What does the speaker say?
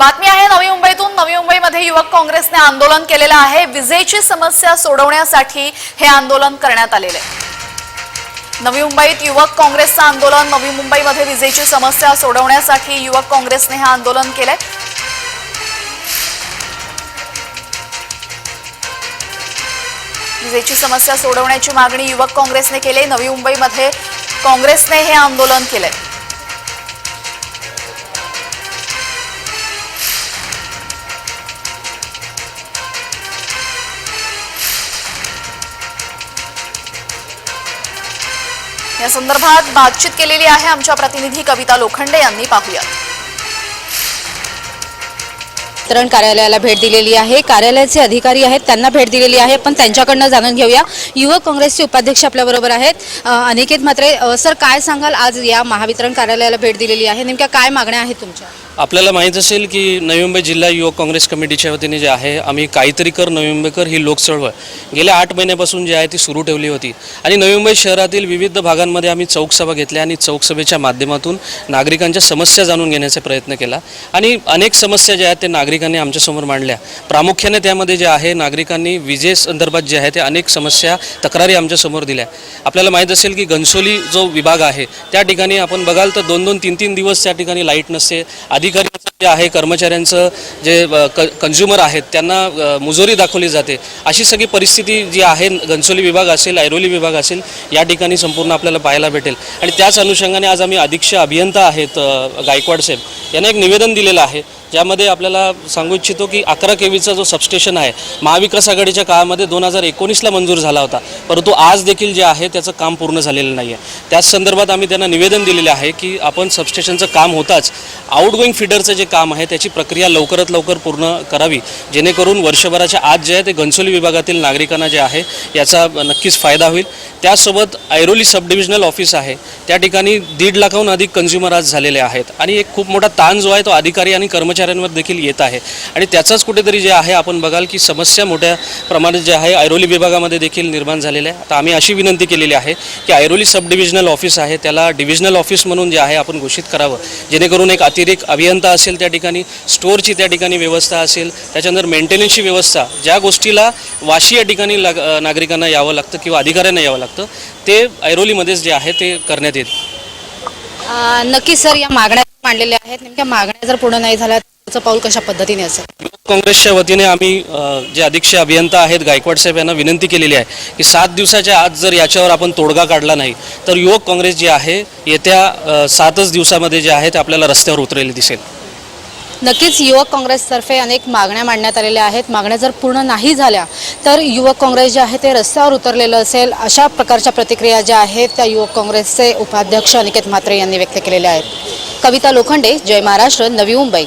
बातमी आहे नवी मुंबईतून. नवी मुंबईमध्ये युवक काँग्रेसने आंदोलन केलेलं आहे. विजेची समस्या सोडवण्यासाठी हे आंदोलन करण्यात आलेले आहे. नवी मुंबईत युवक काँग्रेसचं आंदोलन नवी मुंबईमध्ये विजेची समस्या सोडवण्यासाठी युवक काँग्रेसने हे आंदोलन केलंय. विजेची समस्या सोडवण्याची मागणी युवक काँग्रेसने केली. नवी मुंबईमध्ये काँग्रेसने हे आंदोलन केलंय. या संदर्भात बातचीत केलेली आहे आमच्या प्रतिनिधी कविता लोखंडे यांनी. पाहूया. वितरण कार्यालयाला भेट दिलेली आहे. कार्यालयाचे अधिकारी आहेत त्यांना भेट दिलेली आहे. पण त्यांच्याकडनं जाणून घेऊया. युवक काँग्रेसचे उपाध्यक्ष आपल्याबरोबर आहेत. अनिकेत मात्रे सर काय सांगाल? आज या महावितरण कार्यालयाला भेट दिलेली आहे. नेमक्या काय मागण्या आहेत तुमच्या? आपल्याला माहीत असेल की नवी मुंबई जिल्हा युवक काँग्रेस कमिटीच्या वतीने जे आहे आम्ही काहीतरी कर नवी मुंबईकर ही लोकचळवळ गेल्या आठ महिन्यापासून जी आहे ती सुरू ठेवली होती. आणि नवी मुंबई शहरातील विविध भागांमध्ये आम्ही चौकसभा घेतल्या आणि चौकसभेच्या माध्यमातून नागरिकांच्या समस्या जाणून घेण्याचा प्रयत्न केला. आणि अनेक समस्या ज्या आहेत ते नागरिकांनी आमच्यासमोर मांडल्या. प्रामुख्याने त्यामध्ये जे आहे नागरिकांनी विजेसंदर्भात जे आहे ते अनेक समस्या तक्रारी आमच्यासमोर दिल्या. आपल्याला माहीत असेल की घनसोली जो विभाग आहे त्या ठिकाणी आपण बघाल तर दोन दोन तीन तीन दिवस त्या ठिकाणी लाइट नसते. अधिकारी जे आहे कर्मचाऱ्यांचं जे क कन्झ्युमर आहेत त्यांना मुजोरी दाखवली जाते. अशी सगळी परिस्थिती जी आहे घनसोली विभाग असेल ऐरोली विभाग असेल या ठिकाणी संपूर्ण आपल्याला पाहायला भेटेल. आणि त्याच अनुषंगाने आज आम्ही अधीक्ष अभियंता आहेत गायकवाड साहेब. यांना एक निवेदन दिलेलं आहे ज्यामध्ये आपल्याला सांगू इच्छितो की अकरा केवीचा जो सबस्टेशन आहे महाविकास आघाडीच्या काळामध्ये दोन हजार एकोणीसला मंजूर झाला होता. परंतु आज देखील जे आहे त्याचं काम पूर्ण झालेलं नाही आहे त्याच संदर्भात आम्ही त्यांना निवेदन दिलेलं आहे की आपण सबस्टेशनचं काम होताच आउटगोईंग फिडरचं जे काम आहे त्याची प्रक्रिया लवकरात लवकर पूर्ण करावी. जेणेकरून वर्षभराच्या आत जे आहे ते घनसोली विभागातील नागरिकांना जे आहे याचा नक्कीच फायदा होईल. त्यासोबत ऐरोली सब डिव्हिजनल ऑफिस आहे. त्या ठिकाणी दीड लाखाहून अधिक कन्झ्युमर आज झालेले आहेत. आणि एक खूप मोठा ताण जो आहे तो अधिकारी आणि कर्मचाऱ्यांवर देखील येत आहे. आणि त्याचाच कुठेतरी जे आहे आपण बघाल की समस्या मोठ्या प्रमाणात जे आहे ऐरोली विभागामध्ये देखील निर्माण झालेल्या आहे आता आम्ही अशी विनंती केलेली आहे की ऐरोली सब डिव्हिजनल ऑफिस आहे त्याला डिव्हिजनल ऑफिस म्हणून जे आहे आपण घोषित करावं. जेणेकरून एक अतिरिक्त अभियंता असेल त्या ठिकाणी स्टोअरची त्या ठिकाणी व्यवस्था असेल त्याच्यानंतर मेंटेनन्सची व्यवस्था ज्या गोष्टीला वाशी या ठिकाणी लाग नागरिकांना यावं लागतं किंवा अधिकाऱ्यांना यावं लागतं ते ऐरोलीमध्येच जे आहे ते करण्यात येईल. अ, नक्कीच सर या मागण्या मांडलेल्या आहेत. नेमक्या मागण्या जर पूर्ण नाही झाल्या त्याचं पाऊल कशा पद्धतीने असेल? युवक काँग्रेसच्या वतीने आम्ही जे अधीक्षक अभियंता आहेत गायकवाड साहेब यांना विनंती केलेली आहे की सात दिवसाच्या आत जर याच्यावर आपण तोडगा काढला नाही तर युवक काँग्रेस जे आहे येत्या सातच दिवसामध्ये जे आहे ते आपल्याला रस्त्यावर उतरलेले दिसेल. नक्कीच युवक काँग्रेसतर्फे अनेक मागण्या मांडण्यात आलेल्या आहेत. मागण्या जर पूर्ण नाही झाल्या तर युवक काँग्रेस जे आहे ते रस्त्यावर उतरलेलं असेल. अशा प्रकारच्या प्रतिक्रिया ज्या आहेत त्या युवक काँग्रेसचे उपाध्यक्ष अनिकेत म्हात्रे यांनी व्यक्त केलेल्या आहेत. कविता लोखंडे जय महाराष्ट्र नवी मुंबई.